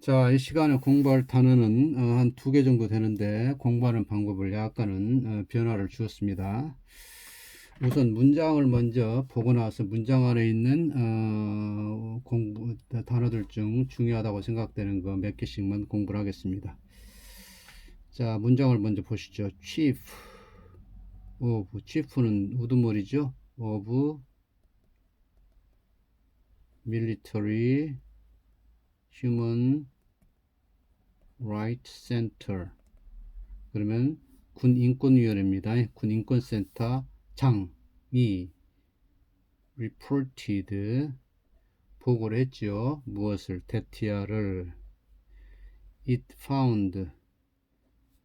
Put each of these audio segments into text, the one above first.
자, 이 시간에 공부할 단어는 어, 한두 개 정도 되는데 공부하는 방법을 약간은 어, 변화를 주었습니다. 우선 문장을 먼저 보고 나서 문장 안에 있는 어, 공부 단어들 중 중요하다고 생각되는 거 몇 개씩만 공부를 하겠습니다. 자, 문장을 먼저 보시죠. chief of chief는 우두머리죠. of military human right center 그러면 군 인권위원회입니다. 군 인권센터 장이 reported 보고를 했죠. 무엇을 데티아를 it found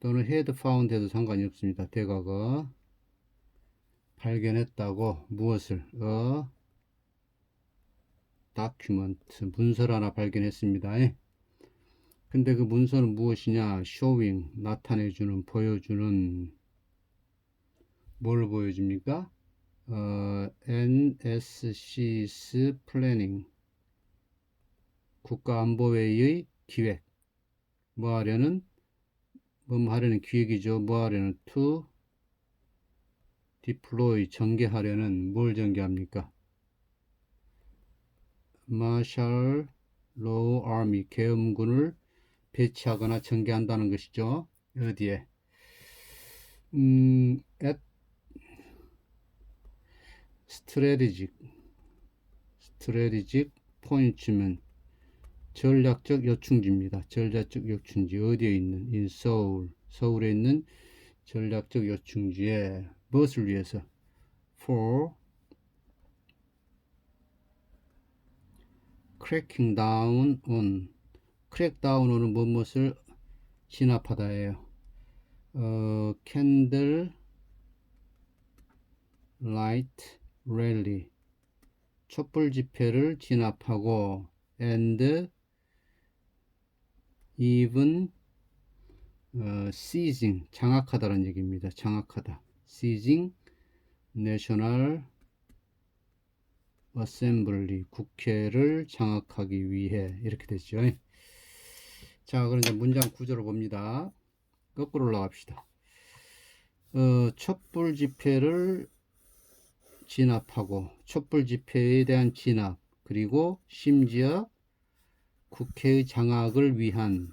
또는 had found 해도 상관이 없습니다. 대가가 발견했다고 무엇을 어 다큐먼트 문서를 하나 발견했습니다. 예. 근데 그 문서는 무엇이냐? showing 나타내주는 보여주는 뭘 보여줍니까? 어, NSC's planning 국가안보회의 기획 뭐 하려는 뭐 하려는 기획이죠. 뭐 하려는 to deploy 전개하려는 뭘 전개합니까? 마샬 로우 아미 계엄군을 배치하거나 전개한다는 것이죠. 어디에? 음, at strategic strategic point면 전략적 요충지입니다. 전략적 요충지 어디에 있는? in Seoul 서울에 있는 전략적 요충지에 무엇을 위해서? for cracking down on crack down on은 무엇을 진압하다예요. 어, candle light rally 촛불 집회를 진압하고 and even 어, seizing 장악하다는 얘기입니다. 장악하다. seizing national 어셈블리 국회를 장악하기 위해 이렇게 됐죠. 자, 그럼 이제 문장 구조를 봅니다. 거꾸로 올라갑시다. 어, 촛불 집회를 진압하고 촛불 집회에 대한 진압 그리고 심지어 국회의 장악을 위한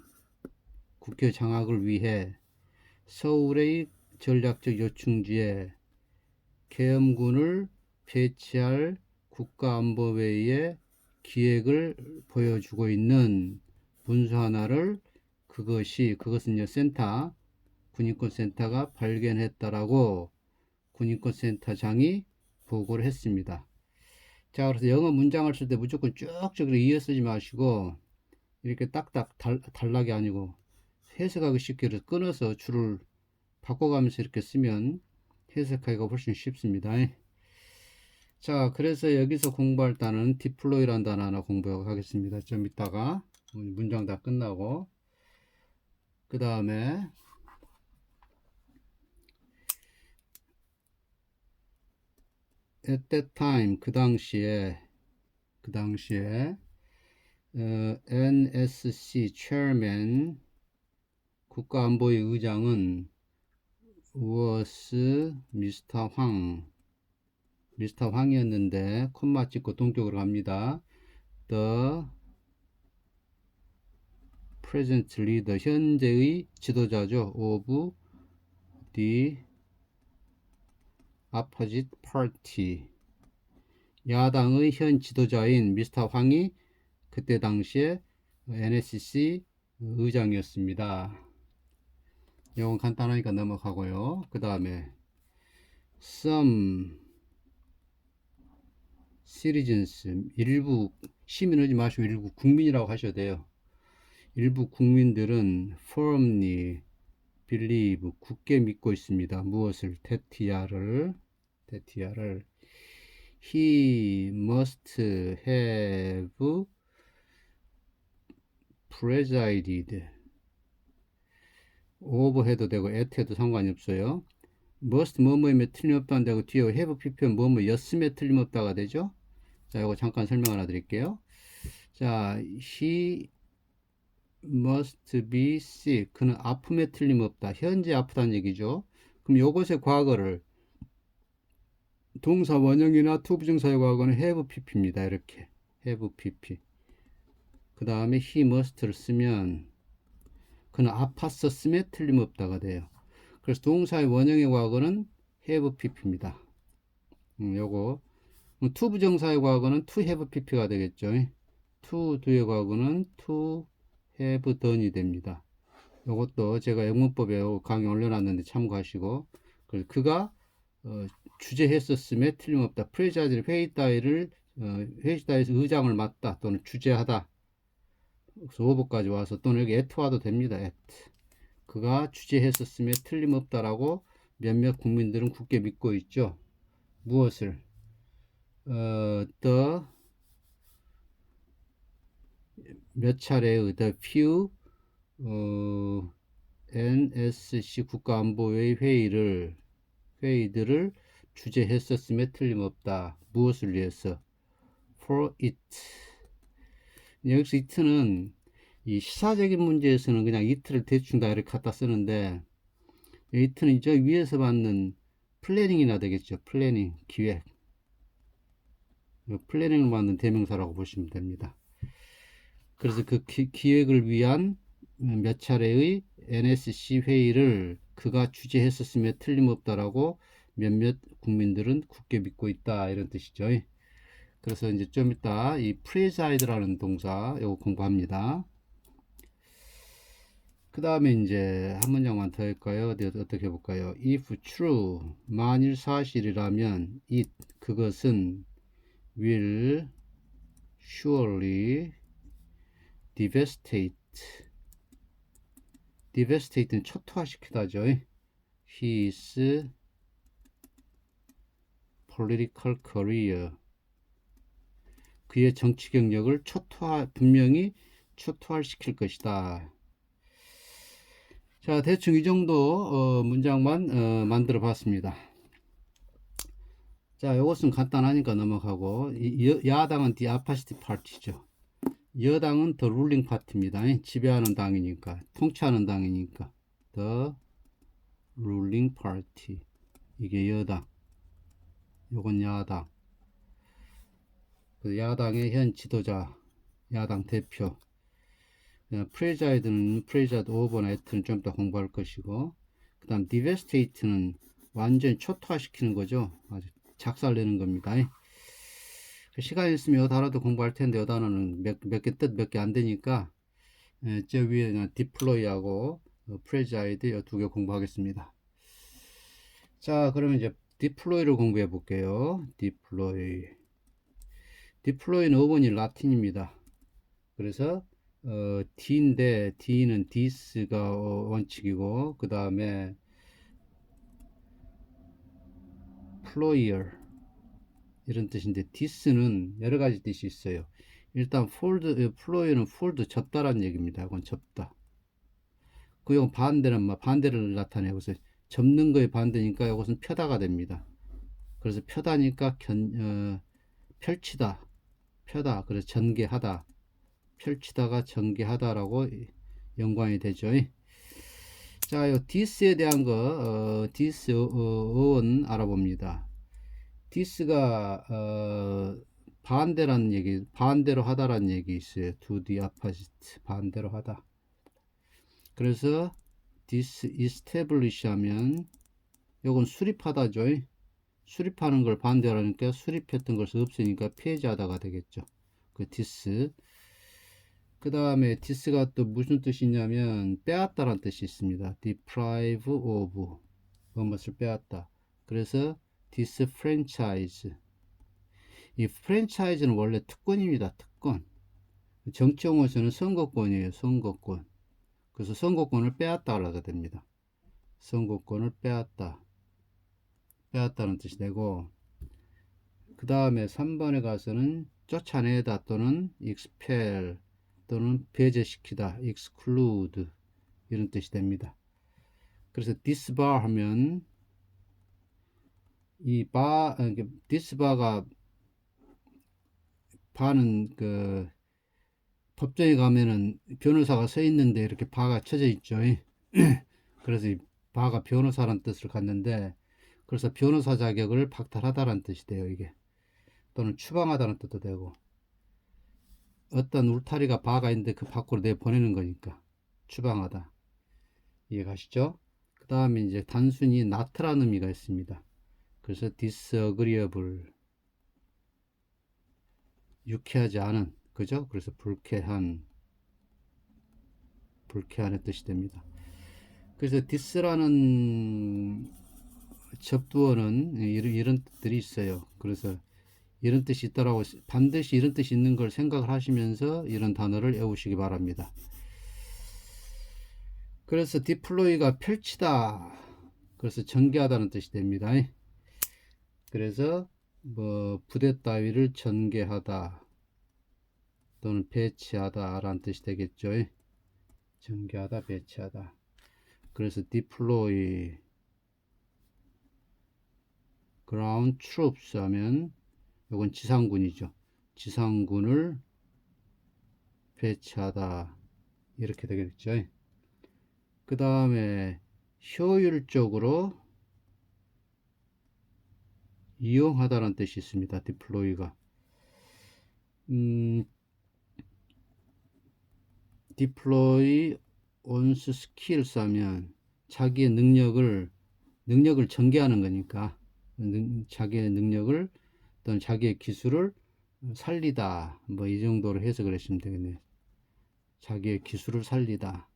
국회 장악을 위해 서울의 전략적 요충지에 계엄군을 배치할 국가안보회의의 기획을 보여주고 있는 문서 하나를 그것이 그것은 이제 센터 군인권 센터가 발견했다라고 군인권 센터장이 보고를 했습니다. 자 그래서 영어 문장을 쓸 때 무조건 쭉쭉 이어 쓰지 마시고 이렇게 딱딱 달, 달락이 아니고 해석하기 쉽게 끊어서 줄을 바꿔가면서 이렇게 쓰면 해석하기가 훨씬 쉽습니다. 자, 그래서 여기서 공부할 단어는 디플로이라는 단어 하나 공부하겠습니다. 좀 이따가 문장 다 끝나고 그 다음에 at that time 그 당시에 그 당시에 어, NSC chairman 국가안보위 의장은 was Mr. 황 미스터 황이었는데 콤마 찍고 동쪽으로 갑니다. The present leader 현재의 지도자죠. of the opposite party 야당의 현 지도자인 미스터 황이 그때 당시에 NSC 의장이었습니다. 이건 간단하니까 넘어가고요. 그 다음에 some citizens 일부 시민하지 마시고 일부 국민이라고 하셔야 돼요. 일부 국민들은 firmly believe 굳게 믿고 있습니다. 무엇을 테티아를 테티아를 he must have presided over 해도 되고 at 해도 상관이 없어요. must 뭐뭐이면 틀림없다는 되고 뒤에 have pp면 뭐뭐였음에 틀림없다가 되죠. 자, 이거 잠깐 설명 하나 드릴게요. 자, he must be sick. 그는 아픔에 틀림없다. 현재 아프다는 얘기죠. 그럼 요것의 과거를 동사 원형이나 투부정사의 과거는 have pp입니다. 이렇게 have pp. 그 다음에 he must를 쓰면 그는 아팠었음에 틀림없다가 돼요. 그래서 동사의 원형의 과거는 have pp입니다. 음, 요거 음, 투부정사의 과거는 to have pp가 되겠죠. to do의 과거는 to have done이 됩니다. 요것도 제가 영문법에 강의 올려놨는데 참고하시고 그가 어, 주재했었음에 틀림없다. 프레자들이 회의 따위를 어, 회의 따위에서 의장을 맡다 또는 주재하다. 그래서 오버까지 와서 또는 여기 at 와도 됩니다. at. 그가 주재했었음에 틀림없다라고 몇몇 국민들은 굳게 믿고 있죠. 무엇을? 어, the 몇 차례의 the few 어, NSC 국가안보회의 회의를 회의들을 주재했었음에 틀림없다. 무엇을 위해서? For it. 여기서 it는 이 시사적인 문제에서는 그냥 it를 대충 다 이렇게 갖다 쓰는데 it는 저 위에서 받는 플래닝이나 되겠죠. 플래닝, 기획. 플래닝을 받는 대명사라고 보시면 됩니다. 그래서 그 기, 기획을 위한 몇 차례의 NSC 회의를 그가 주재했었음에 틀림없다라고 몇몇 국민들은 굳게 믿고 있다 이런 뜻이죠. 그래서 이제 좀 이따 이 프레자이드라는 동사 이거 공부합니다. 그 다음에 이제 한 문장만 더 할까요? 어떻게 해볼까요? If true 만일 사실이라면 it 그것은 will surely devastate devastate는 초토화시키다죠. his political career 그의 정치 경력을 초토화 분명히 초토화 시킬 것이다. 자 대충 이 정도 어, 문장만 어, 만들어 봤습니다. 자 이것은 간단하니까 넘어가고 이, 야당은 the opposite party죠. 여당은 더 룰링 파티입니다. 지배하는 당이니까 통치하는 당이니까 더 룰링 파티 이게 여당. 요건 야당. 그 야당의 현 지도자 야당 대표. 프레자이드는 프레자드 오버나 애트는 좀 더 공부할 것이고 그 다음 디베스테이트는 완전 초토화시키는 거죠. 아주 작살내는 겁니다. 시간 있으면 이 단어도 공부할 텐데 이 단어는 몇 개 뜻 몇 개 안 되니까 에, 저 위에 디플로이하고 어, 프레자이드 이두개 공부하겠습니다. 자 그러면 이제 디플로이를 공부해 볼게요. 디플로이 디플로이는 5번이 라틴입니다. 그래서 어, D인데 D는 디스가 원칙이고 그 다음에 플로이어 이런 뜻인데 디스는 여러 가지 뜻이 있어요. 일단 폴드 플로이는 폴드 접다라는 얘기입니다. 그건 접다. 그용 반대는 뭐 반대를 나타내고 서 접는 거의 반대니까 이것은 펴다가 됩니다. 그래서 펴다니까 견, 어, 펼치다, 펴다, 그래서 전개하다, 펼치다가 전개하다라고 연관이 되죠. 자, 요 디스에 대한 거, 어, 디스 어, 알아봅니다. 디스가 어, 반대라는 얘기, 반대로 하다라는 얘기 있어요. to opposite, 반대로 하다. 그래서 this establish 하면 요건 수립하다죠. 수립하는 걸 반대로 하니까 수립했던 것을 없으니까 폐지하다가 되겠죠. 그 디스. 그 다음에 디스가 또 무슨 뜻이냐면 빼앗다라는 뜻이 있습니다. deprive of. 무엇을 빼앗다. 그래서 디스프랜차이즈 이 프랜차이즈는 원래 특권입니다. 특권. 정치용어에서는 선거권이에요. 선거권. 그래서 선거권을 빼앗다 라고 됩니다. 선거권을 빼앗다. 빼앗다는 뜻이 되고 그 다음에 3번에 가서는 쫓아내다 또는 expel 또는 배제시키다 exclude 이런 뜻이 됩니다 그래서 disbar 하면 이 바, 디스바가 바는 그 법정에 가면은 변호사가 서 있는데 이렇게 바가 쳐져 있죠. 그래서 이 바가 변호사란 뜻을 갖는데 그래서 변호사 자격을 박탈하다라는 뜻이 돼요, 이게. 또는 추방하다는 뜻도 되고. 어떤 울타리가 바가 있는데 그 밖으로 내보내는 거니까. 추방하다. 이해가시죠? 그 다음에 이제 단순히 not라는 의미가 있습니다. 그래서 disagreeable. 유쾌하지 않은. 그죠? 그래서 불쾌한. 불쾌한의 뜻이 됩니다. 그래서 디스라는 접두어는 이런, 이런 뜻들이 있어요. 그래서 이런 뜻이 있다라고 반드시 이런 뜻이 있는 걸 생각을 하시면서 이런 단어를 외우시기 바랍니다. 그래서 디플로이가 펼치다. 그래서 전개하다는 뜻이 됩니다. 그래서 뭐 부대 따위를 전개하다 또는 배치하다라는 뜻이 되겠죠. 전개하다, 배치하다. 그래서 deploy ground troops 하면 이건 지상군이죠. 지상군을 배치하다 이렇게 되겠죠. 그 다음에 효율적으로 이용하다라는 뜻이 있습니다. deploy가 음, deploy 온스 skills 하면 자기의 능력을 능력을 전개하는 거니까 능, 자기의 능력을 또는 자기의 기술을 살리다. 뭐 이 정도로 해석을 하시면 되겠네요. 자기의 기술을 살리다.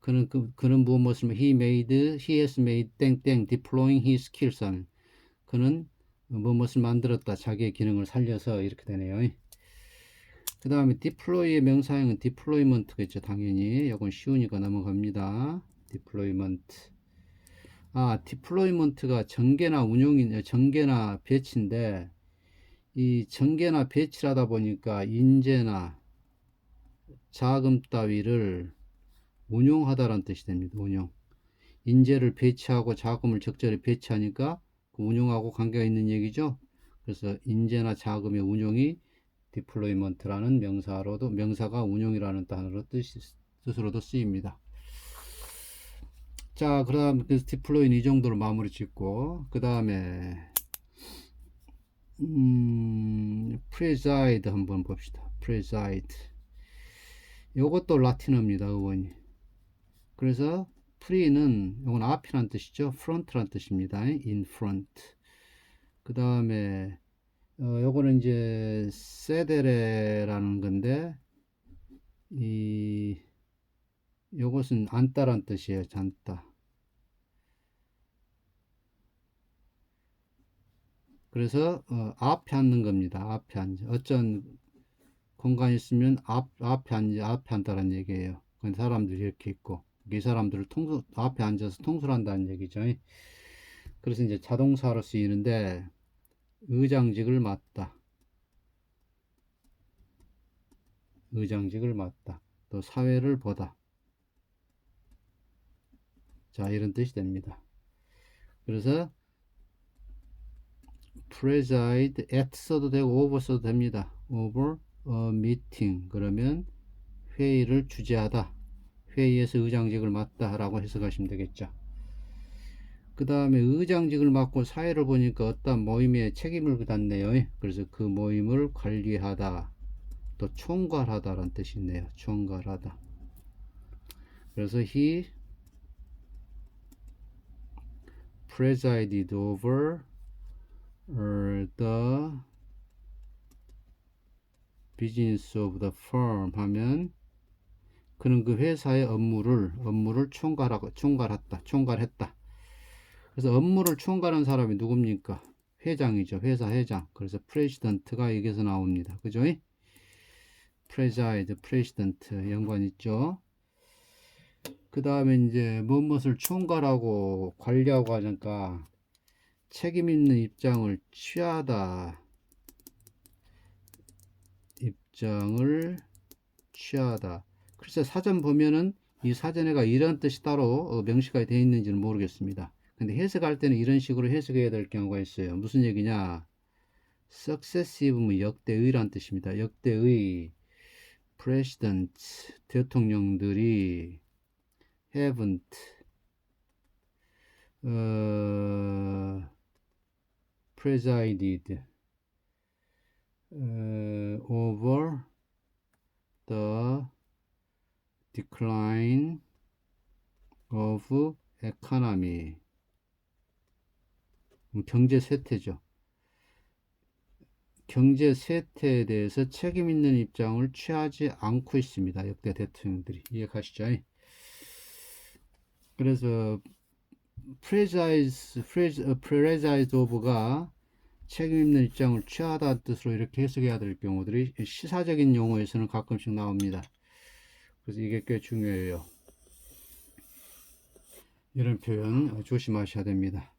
그는 그, 그는 무엇을 he made he has made 땡땡 deploying his skills 하는 그는 무엇을 만들었다. 자기의 기능을 살려서 이렇게 되네요. 그 다음에 deploy의 명사형은 deployment겠죠 당연히. 이건 쉬우니까 넘어갑니다. deployment 아 deployment가 전개나 운용이 전개나 배치인데 이 전개나 배치를 하다 보니까 인재나 자금 따위를 운용하다라는 뜻이 됩니다 운용 인재를 배치하고 자금을 적절히 배치하니까 그 운용하고 관계가 있는 얘기죠 그래서 인재나 자금의 운용이 deployment라는 명사로도 명사가 운용이라는 단어로 뜻, 뜻으로도 쓰입니다. 자, 그 다음 그래서 deploy는 이 정도로 마무리 짓고 그 다음에 음, preside 한번 봅시다. preside. 요것도 라틴어입니다. 의원이. 그래서 pre는 이건 앞이란 뜻이죠. front란 뜻입니다. in front. 그 다음에 어, 요거는 이제 세데레라는 건데 이 요것은 안따란 뜻이에요. 잔따. 그래서 어, 앞에 앉는 겁니다. 앞에 앉아. 어쩐 공간이 있으면 앞 앞에 앉아 앞에 앉다라는 얘기예요. 그 사람들이 이렇게 있고 이 사람들을 통수 앞에 앉아서 통솔한다는 얘기죠. 그래서 이제 자동사로 쓰이는데 의장직을 맡다. 의장직을 맡다. 또 사회를 보다. 자, 이런 뜻이 됩니다. 그래서 preside at 써도 되고 over 써도 됩니다. over a meeting 그러면 회의를 주재하다. 회의에서 의장직을 맡다 라고 해석하시면 되겠죠. 그 다음에 의장직을 맡고 사회를 보니까 어떤 모임에 책임을 갖네요. 그래서 그 모임을 관리하다. 또 총괄하다 라는 뜻이 있네요. 총괄하다. 그래서 he presided over the business of the firm 하면 그는 그 회사의 업무를 업무를 총괄하고 총괄했다. 총괄했다. 그래서 업무를 총괄하는 사람이 누굽니까? 회장이죠. 회사 회장. 그래서 프레시던트가 여기서 나옵니다. 그죠? 프레자이드, 프레시던트 연관 있죠. 그 다음에 이제 무엇을 총괄하고 관리하고 하니까 책임 있는 입장을 취하다. 입장을 취하다. 글쎄 사전 보면은 이 사전에가 이런 뜻이 따로 어, 명시가 되어 있는지는 모르겠습니다. 근데 해석할 때는 이런 식으로 해석해야 될 경우가 있어요. 무슨 얘기냐? successive는 역대의란 뜻입니다. 역대의. president 대통령들이 haven't 어, presided 어, over the decline of economy 음, 경제 쇠퇴죠. 경제 쇠퇴에 대해서 책임 있는 입장을 취하지 않고 있습니다. 역대 대통령들이 이해가시죠? 그래서 프레자이즈 프레자이즈 오브가 책임 있는 입장을 취하다 뜻으로 이렇게 해석해야 될 경우들이 시사적인 용어에서는 가끔씩 나옵니다. 그래서 이게 꽤 중요해요. 이런 표현 조심하셔야 됩니다.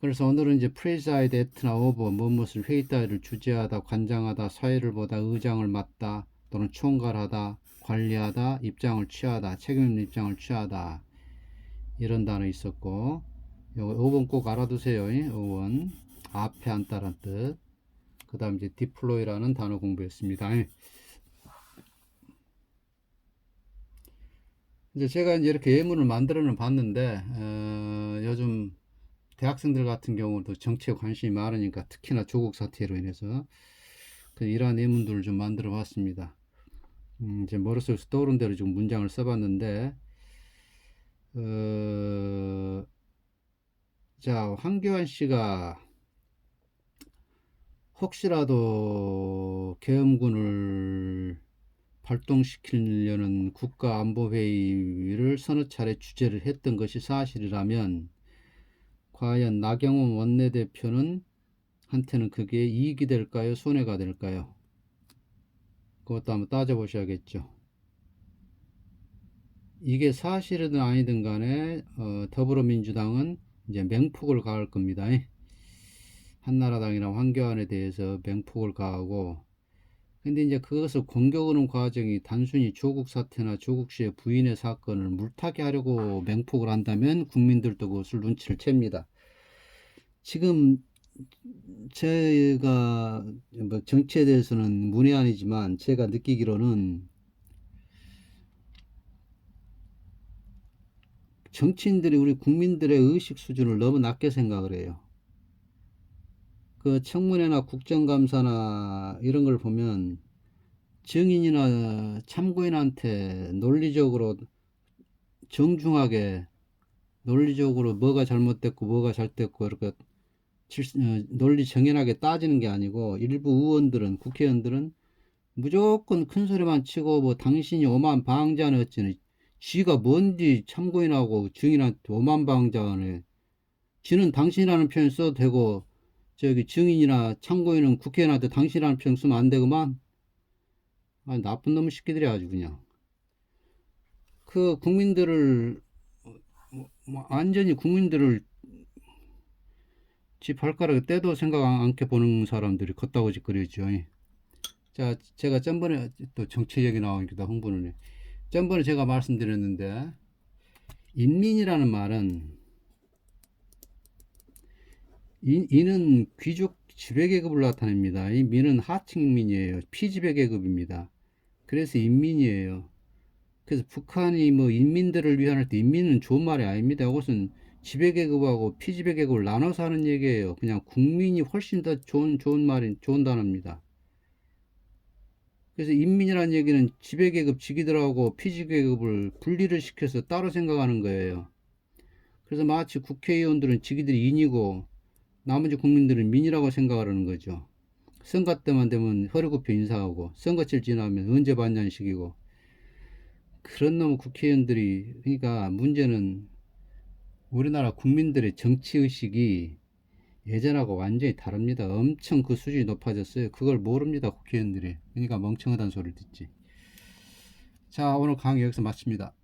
그래서 오늘은 이제 프레자이드 에트나 오버 무엇을 회의 따위를 주재하다 관장하다 사회를 보다 의장을 맡다 또는 총괄하다 관리하다 입장을 취하다 책임 있는 입장을 취하다 이런 단어 있었고 요거 5번 꼭 알아두세요 5번 앞에 앉다란 뜻그 다음 이제 디플로이라는 단어 공부했습니다. 이제 제가 이제 이렇게 예문을 만들어는 봤는데 어, 요즘 대학생들 같은 경우도 정치에 관심이 많으니까 특히나 조국 사태로 인해서 그 이러한 예문들을 좀 만들어 봤습니다. 음, 제 머릿속에서 떠오른 대로 좀 문장을 써봤는데 어, 자 황교안 씨가 혹시라도 계엄군을 발동시키려는 국가안보회의를 서너 차례 주재를 했던 것이 사실이라면 과연 나경원 원내대표는 한테는 그게 이익이 될까요? 손해가 될까요? 그것도 한번 따져보셔야겠죠. 이게 사실이든 아니든 간에 어, 더불어민주당은 이제 맹폭을 가할 겁니다. 한나라당이나 황교안에 대해서 맹폭을 가하고 근데 이제 그것을 공격하는 과정이 단순히 조국 사태나 조국 씨의 부인의 사건을 물타기 하려고 맹폭을 한다면 국민들도 그것을 눈치를 챕니다. 지금 제가 뭐 정치에 대해서는 문외한이지만 제가 느끼기로는 정치인들이 우리 국민들의 의식 수준을 너무 낮게 생각을 해요. 그 청문회나 국정감사나 이런 걸 보면 증인이나 참고인한테 논리적으로 정중하게 논리적으로 뭐가 잘못됐고 뭐가 잘됐고 이렇게 어, 논리 정연하게 따지는 게 아니고 일부 의원들은 국회의원들은 무조건 큰 소리만 치고 뭐 당신이 오만 방자네 어찌네 쥐가 뭔지 참고인하고 증인한테 오만 방자네 지는 당신이라는 표현 써도 되고 저기 증인이나 참고인은 국회의원한테 당신이라는 표현 쓰면 안 되구만 아 나쁜 놈의 새끼들이 아주 그냥 그 국민들을 뭐, 뭐 완전히 국민들을 지 발가락에 때도 생각 않게 보는 사람들이 걷다고 짓거리죠. 자, 제가 전번에 또 정치 얘기 나오니까 흥분을 해. 전번에 제가 말씀드렸는데, 인민이라는 말은, 인, 인은 귀족 지배계급을 나타냅니다. 이 민은 하층민이에요. 피지배계급입니다. 그래서 인민이에요. 그래서 북한이 뭐 인민들을 위한 할 때 인민은 좋은 말이 아닙니다. 이것은 지배계급하고 피지배계급을 나눠서 하는 얘기예요. 그냥 국민이 훨씬 더 좋은 좋은 말인 좋은 단어입니다. 그래서 인민이라는 얘기는 지배계급 지기들하고 피지계급을 분리를 시켜서 따로 생각하는 거예요. 그래서 마치 국회의원들은 지기들이 인이고 나머지 국민들은 민이라고 생각하는 거죠. 선거 때만 되면 허리 굽혀 인사하고 선거칠 지나면 언제 받냐는 식이고 그런 놈의 국회의원들이 그러니까 문제는 우리나라 국민들의 정치의식이 예전하고 완전히 다릅니다. 엄청 그 수준이 높아졌어요. 그걸 모릅니다. 국회의원들이. 그러니까 멍청하다는 소리를 듣지. 자, 오늘 강의 여기서 마칩니다.